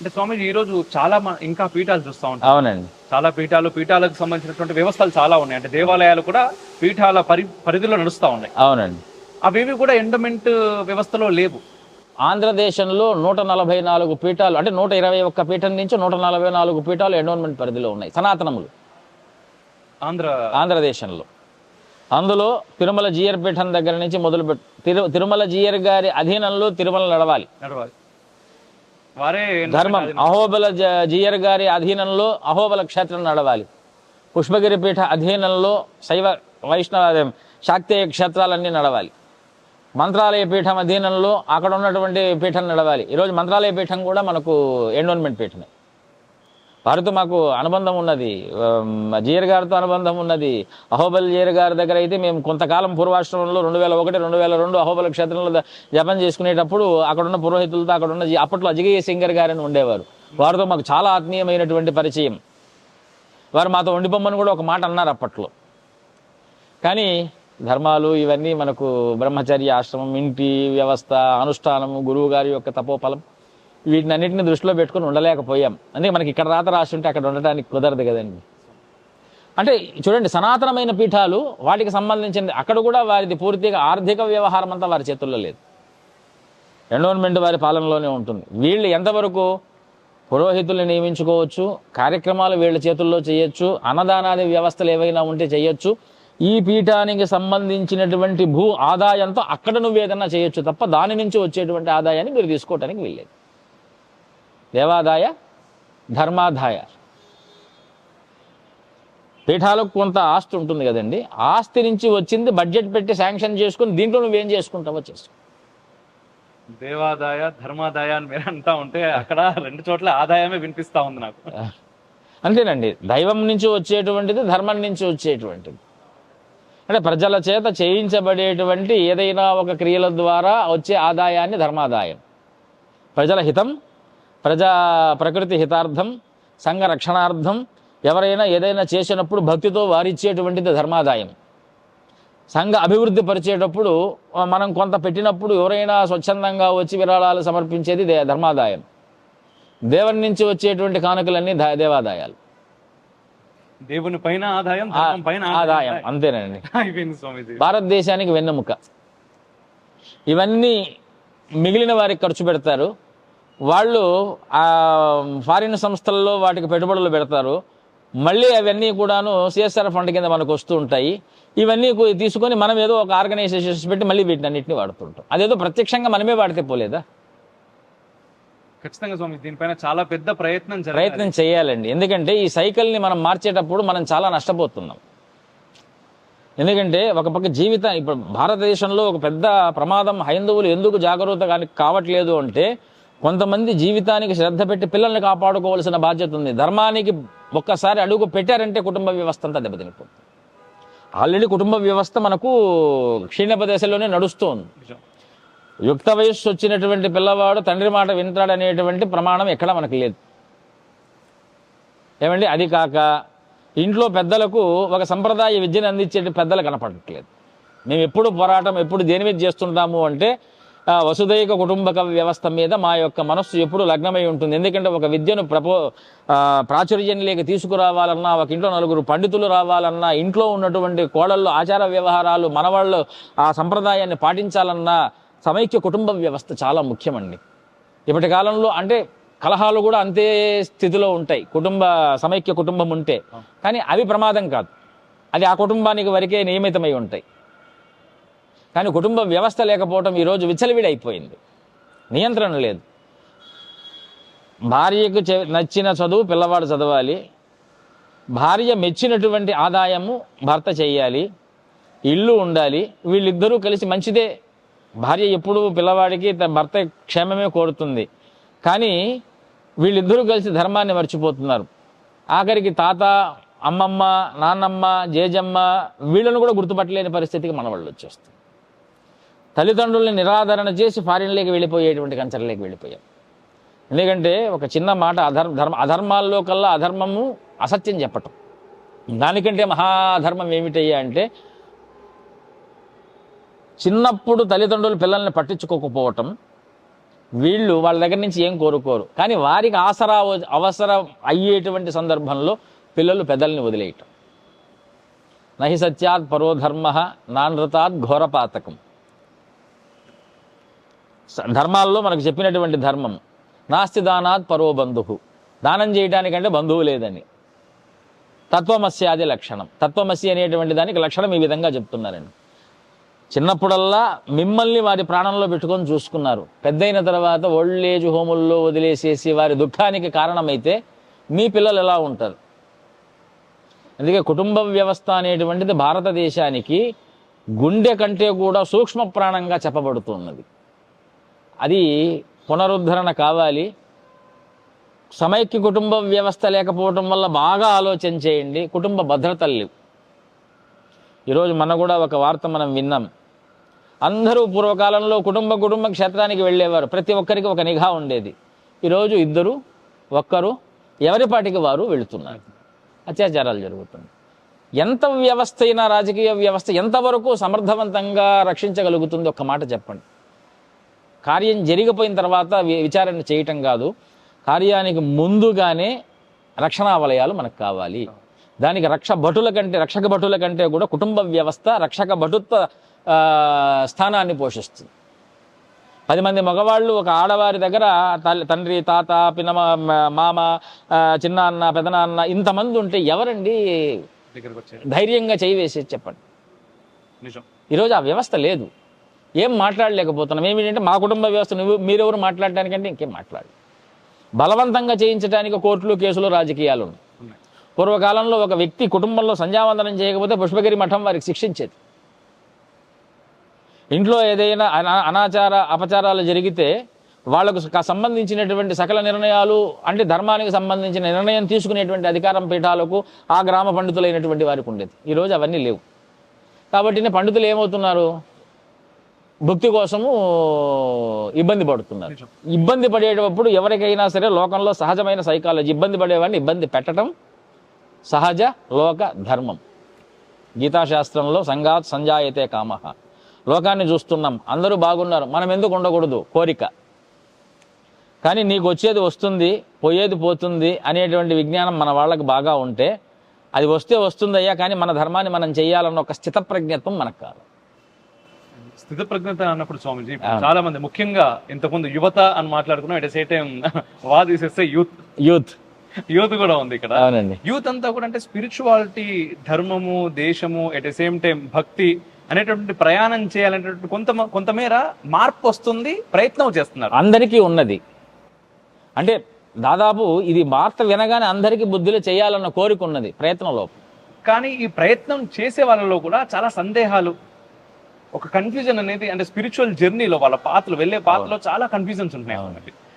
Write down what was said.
అంటే స్వామిజీ ఈ రోజు చాలా ఇంకా పీఠాలు చూస్తా ఉంటాం. అవునండి. చాలా పీఠాలు పీఠాలకు సంబంధించినటువంటి వ్యవస్థలు చాలా ఉన్నాయి. అంటే దేవాలయాలు కూడా పీఠాల పరి పరిధిలో నడుస్తా ఉన్నాయి. అవునండి. అవేవి కూడా ఎండోమెంట్ వ్యవస్థలో లేవు. ఆంధ్రదేశంలో నూట నలభై నాలుగు పీఠాలు అంటే నూట ఇరవై ఒక్క పీఠం నుంచి నూట నలభై నాలుగు పీఠాలు ఎండోన్మెంట్ పరిధిలో ఉన్నాయి. సనాతనములు. ఆంధ్ర ఆంధ్రదేశంలో. అందులో తిరుమల జీయర్ పీఠం దగ్గర నుంచి మొదలు తిరుమల జీయర్ గారి అధీనంలో తిరుమల నడవాలి. నడవాలి. ధర్మం. అహోబల జీయర్ గారి అధీనంలో అహోబల క్షేత్రం నడవాలి. పుష్పగిరి పీఠ అధీనంలో శైవ వైష్ణవ శాక్తేయ క్షేత్రాలన్నీ నడవాలి. మంత్రాలయ పీఠం అధీనంలో అక్కడ ఉన్నటువంటి పీఠం నడవాలి. ఈరోజు మంత్రాలయ పీఠం కూడా మనకు ఎండోన్మెంట్ పీఠమే. వారితో మాకు అనుబంధం ఉన్నది. జీయర్ గారితో అనుబంధం ఉన్నది. అహోబల్ జీయర్ గారి దగ్గర అయితే మేము కొంతకాలం పూర్వాశ్రమంలో రెండు వేల ఒకటి రెండు వేల రెండు అహోబల క్షేత్రంలో జపం చేసుకునేటప్పుడు అక్కడున్న పురోహితులతో అక్కడ ఉన్న అప్పట్లో అజగయ్య సింగర్ గారని ఉండేవారు. వారితో మాకు చాలా ఆత్మీయమైనటువంటి పరిచయం. వారు మాతో ఉండిపోమ్మని కూడా ఒక మాట అన్నారు అప్పట్లో. కానీ ధర్మాలు ఇవన్నీ మనకు బ్రహ్మచర్య ఆశ్రమం ఇంటి వ్యవస్థ అనుష్ఠానము గురువు గారి యొక్క తపోఫలం వీటిని అన్నింటిని దృష్టిలో పెట్టుకొని ఉండలేకపోయాం. అందుకే మనకి ఇక్కడ రాత రాసి ఉంటే అక్కడ ఉండటానికి కుదరదు కదండి. అంటే చూడండి సనాతనమైన పీఠాలు వాటికి సంబంధించిన అక్కడ కూడా వారిది పూర్తిగా ఆర్థిక వ్యవహారం అంతా వారి చేతుల్లో లేదు. ఎండోన్మెంట్ వారి పాలనలోనే ఉంటుంది. వీళ్ళు ఎంతవరకు పురోహితుల్ని నియమించుకోవచ్చు కార్యక్రమాలు వీళ్ళ చేతుల్లో చేయొచ్చు అన్నదానాది వ్యవస్థలు ఏవైనా ఉంటే చేయొచ్చు ఈ పీఠానికి సంబంధించినటువంటి భూ ఆదాయంతో అక్కడ నువ్వు ఏదైనా చేయొచ్చు తప్ప దాని నుంచి వచ్చేటువంటి ఆదాయాన్ని మీరు తీసుకోవటానికి వీల్లేదు. దేవాదాయ ధర్మాదాయ. పీఠాలకు కొంత ఆస్తి ఉంటుంది కదండి. ఆస్తి నుంచి వచ్చింది బడ్జెట్ పెట్టి శాంక్షన్ చేసుకుని దీంట్లో నువ్వేం చేసుకుంటావో చేసుకో. దేవాదాయ ధర్మాదాయ అని మీరు అంటా ఉంటే అక్కడ రెండు చోట్ల ఆదాయమే వినిపిస్తా ఉంది నాకు. అంతేనండి. దైవం నుంచి వచ్చేటువంటిది ధర్మం నుంచి వచ్చేటువంటిది. అంటే ప్రజల చేత చేయించబడేటువంటి ఏదైనా ఒక క్రియల ద్వారా వచ్చే ఆదాయాన్ని ధర్మాదాయం. ప్రజల హితం ప్రజా ప్రకృతి హితార్థం సంఘ రక్షణార్థం ఎవరైనా ఏదైనా చేసినప్పుడు భక్తితో వారిచ్చేటువంటిది ధర్మాదాయం. సంఘ అభివృద్ధి పరిచేటప్పుడు మనం కొంత పెట్టినప్పుడు ఎవరైనా స్వచ్ఛందంగా వచ్చి విరాళాలు సమర్పించేది దే- ధర్మాదాయం. దేవుని నుంచి వచ్చేటువంటి కానుకలన్నీ దేవాదాయాలు. దేవుని పైన ఆదాయం పైన ఆదాయం. అంతేనండి. భారతదేశానికి వెన్నెముక. ఇవన్నీ మిగిలిన వారికి ఖర్చు పెడతారు. వాళ్ళు ఆ ఫారిన్ సంస్థల్లో వాటికి పెట్టుబడులు పెడతారు. మళ్ళీ అవన్నీ కూడాను సిఎస్ఆర్ ఫండ్ కింద మనకు వస్తూ ఉంటాయి. ఇవన్నీ తీసుకొని మనం ఏదో ఒక ఆర్గనైజేషన్స్ పెట్టి మళ్ళీ వీటిని అన్నింటినీ వాడుతుంటాం. అదేదో ప్రత్యక్షంగా మనమే వాడితే పోలేదా? ఖచ్చితంగా స్వామి దీనిపైన చాలా పెద్ద ప్రయత్నం ప్రయత్నం చేయాలండి. ఎందుకంటే ఈ సైకిల్ని మనం మార్చేటప్పుడు మనం చాలా నష్టపోతున్నాం. ఎందుకంటే ఒక పక్క జీవితం ఇప్పుడు భారతదేశంలో ఒక పెద్ద ప్రమాదం హైందవులు ఎందుకు జాగరూకత కానీ కావట్లేదు అంటే కొంతమంది జీవితానికి శ్రద్ధ పెట్టి పిల్లల్ని కాపాడుకోవాల్సిన బాధ్యత ఉంది. ధర్మానికి ఒక్కసారి అడుగు పెట్టారంటే కుటుంబ వ్యవస్థ అంతా దెబ్బతినిపోతుంది. ఆల్రెడీ కుటుంబ వ్యవస్థ మనకు క్షీణప దశలోనే నడుస్తోంది. యుక్త వయస్సు వచ్చినటువంటి పిల్లవాడు తండ్రి మాట వింటాడనేటువంటి ప్రమాణం ఎక్కడ మనకు లేదు. ఏమండి? అది కాక ఇంట్లో పెద్దలకు ఒక సంప్రదాయ విద్యను అందించే పెద్దలు కనపడట్లేదు. మేము ఎప్పుడు పోరాటం ఎప్పుడు దేని మీద చేస్తుంటాము అంటే వసుదైక కుటుంబక వ్యవస్థ మీద మా యొక్క మనస్సు ఎప్పుడు లగ్నమై ఉంటుంది. ఎందుకంటే ఒక విద్యను ప్రపో ప్రాచుర్యంలోకి తీసుకురావాలన్నా ఒక ఇంట్లో నలుగురు పండితులు రావాలన్నా ఇంట్లో ఉన్నటువంటి కోడళ్ళు ఆచార వ్యవహారాలు మనవాళ్ళు ఆ సంప్రదాయాన్ని పాటించాలన్నా సమైక్య కుటుంబ వ్యవస్థ చాలా ముఖ్యమండి. ఇప్పటి కాలంలో అంటే కలహాలు కూడా అంతే స్థితిలో ఉంటాయి. కుటుంబ సమైక్య కుటుంబం ఉంటే. కానీ అవి ప్రమాదం కాదు. అది ఆ కుటుంబానికి వరకే నియమితమై ఉంటాయి. కానీ కుటుంబ వ్యవస్థ లేకపోవటం ఈరోజు విచ్చలవిడైపోయింది. నియంత్రణ లేదు. భార్యకు నచ్చిన చదువు పిల్లవాడు చదవాలి. భార్య మెచ్చినటువంటి ఆదాయము భర్త చేయాలి ఇల్లు ఉండాలి. వీళ్ళిద్దరూ కలిసి మంచిదే. భార్య ఎప్పుడు పిల్లవాడికి తన భర్త క్షేమమే కోరుతుంది. కానీ వీళ్ళిద్దరూ కలిసి ధర్మాన్ని మర్చిపోతున్నారు. ఆఖరికి తాత అమ్మమ్మ నాన్నమ్మ జేజమ్మ వీళ్ళను కూడా గుర్తుపట్టలేని పరిస్థితికి మన వాళ్ళు వచ్చేస్తుంది తల్లిదండ్రుల్ని నిరాదరణ చేసి ఫారిన్లోకి వెళ్ళిపోయేటువంటి కంచర్లోకి వెళ్ళిపోయాం. ఎందుకంటే ఒక చిన్న మాట అధర్మ ధర్మ అధర్మాల్లో కల్లా అధర్మము అసత్యం చెప్పటం. దానికంటే మహాధర్మం ఏమిటయ్యా అంటే చిన్నప్పుడు తల్లిదండ్రులు పిల్లల్ని పట్టించుకోకపోవటం వీళ్ళు వాళ్ళ దగ్గర నుంచి ఏం కోరుకోరు. కానీ వారికి ఆసరా అవసరం అయ్యేటువంటి సందర్భంలో పిల్లలు పెద్దల్ని వదిలేయటం. నహి సత్యాత్ పరోధర్మ నానృతాత్ ఘోరపాతకం. ధర్మాల్లో మనకు చెప్పినటువంటి ధర్మం నాస్తి దానాత్ పరో బంధువు దానం చేయడానికంటే బంధువు లేదని. తత్వమస్యాది లక్షణం. తత్వమసి అనేటువంటి దానికి లక్షణం ఈ విధంగా చెప్తున్నారండి. చిన్నప్పుడల్లా మిమ్మల్ని వారి ప్రాణంలో పెట్టుకొని చూసుకున్నారు. పెద్దయిన తర్వాత ఓల్డ్ ఏజ్ హోముల్లో వదిలేసేసి వారి దుఃఖానికి కారణమైతే మీ పిల్లలు ఎలా ఉంటారు? అందుకే కుటుంబ వ్యవస్థ అనేటువంటిది భారతదేశానికి గుండె కంటే కూడా సూక్ష్మ ప్రాణంగా చెప్పబడుతున్నది. అది పునరుద్ధరణ కావాలి. సమైక్య కుటుంబ వ్యవస్థ లేకపోవటం వల్ల బాగా ఆలోచన చేయండి. కుటుంబ భద్రతలు లేవు. ఈరోజు మన కూడా ఒక వార్త మనం విన్నాం. అందరూ పూర్వకాలంలో కుటుంబ కుటుంబ క్షేత్రానికి వెళ్ళేవారు. ప్రతి ఒక్కరికి ఒక నిఘా ఉండేది. ఈరోజు ఇద్దరు ఒక్కరు ఎవరిపాటికి వారు వెళుతున్నారు. అత్యాచారాలు జరుగుతున్నాయి. ఎంత వ్యవస్థ అయినా రాజకీయ వ్యవస్థ ఎంతవరకు సమర్థవంతంగా రక్షించగలుగుతుంది? ఒక్క మాట చెప్పండి. కార్యం జరిగిపోయిన తర్వాత విచారణ చేయటం కాదు. కార్యానికి ముందుగానే రక్షణా వలయాలు మనకు కావాలి. దానికి రక్ష భటుల కంటే రక్షక భటుల కంటే కూడా కుటుంబ వ్యవస్థ రక్షక భటుత్వ స్థానాన్ని పోషిస్తుంది. పది మంది మగవాళ్ళు ఒక ఆడవారి దగ్గర తల్లి తండ్రి తాత పినమ మ- మామ ఆ, చిన్న అన్న పెదనాన్న ఇంతమంది ఉంటే ఎవరండి ధైర్యంగా చేయి వేసేది చెప్పండి. ఈరోజు ఆ వ్యవస్థ లేదు. ఏం మాట్లాడలేకపోతున్నాం. ఏమిటంటే మా కుటుంబ వ్యవస్థ నువ్వు మీరెవరు మాట్లాడటానికంటే ఇంకేం మాట్లాడు బలవంతంగా చేయించడానికి కోర్టులు కేసులు రాజకీయాలు ఉన్నాయి. పూర్వకాలంలో ఒక వ్యక్తి కుటుంబంలో సంధ్యావందనం చేయకపోతే పుష్పగిరి మఠం వారికి శిక్షించేది. ఇంట్లో ఏదైనా అనా- అనాచార అపచారాలు జరిగితే వాళ్ళకు సంబంధించినటువంటి సకల నిర్ణయాలు అంటే ధర్మానికి సంబంధించిన నిర్ణయం తీసుకునేటువంటి అధికారం పీఠాలకు ఆ గ్రామ పండితులైనటువంటి వారికి ఉండేది. ఈరోజు అవన్నీ లేవు. కాబట్టి పండితులు ఏమవుతున్నారు? భక్తి కోసము ఇబ్బంది పడుతున్నారు. ఇబ్బంది పడేటప్పుడు ఎవరికైనా సరే లోకంలో సహజమైన సైకాలజీ ఇబ్బంది పడేవాడిని ఇబ్బంది పెట్టడం సహజ లోక ధర్మం. గీతాశాస్త్రంలో సంగాత్ సంజాయతే కామ. లోకాన్ని చూస్తున్నాం అందరూ బాగున్నారు మనం ఎందుకు ఉండకూడదు? కోరిక. కానీ నీకు వచ్చేది వస్తుంది పోయేది పోతుంది అనేటువంటి విజ్ఞానం మన వాళ్ళకి బాగా ఉంటే అది వస్తే వస్తుందయ్యా కానీ మన ధర్మాన్ని మనం చేయాలన్న ఒక స్థితప్రజ్ఞత్వం మనకు కాదు. స్థిత ప్రజ్ఞత అన్నప్పుడు స్వామిజీ చాలా మంది ముఖ్యంగా ఇంతకుముందు యువత అని మాట్లాడుకున్నాం ఎట్ సే టైం వాదిసేస్తే యూత్. యూత్. యూత్ కూడా ఉంది ఇక్కడ. అవునండి. యూత్ అంతా కూడా అంటే స్పిరిచువాలిటీ ధర్మము దేశము ఎట్ ద సేమ్ టైం భక్తి అనేటువంటి ప్రయాణం చేయాలనేటువంటి కొంత కొంతమేర మార్పు వస్తుంది ప్రయత్నం చేస్తున్నారు. అందరికీ ఉన్నది. అంటే దాదాపు ఇది వార్త వినగానే అందరికీ బుద్ధిలో చేయాలన్న కోరిక ఉన్నది ప్రయత్నంలో. కానీ ఈ ప్రయత్నం చేసే వాళ్ళలో కూడా చాలా సందేహాలు ఒక కన్ఫ్యూజన్ అనేది అంటే స్పిరిచువల్ జర్నీలో వాళ్ళ పాత్రలు వెళ్ళే పాత్రలో చాలా కన్ఫ్యూజన్స్ ఉంటున్నాయి.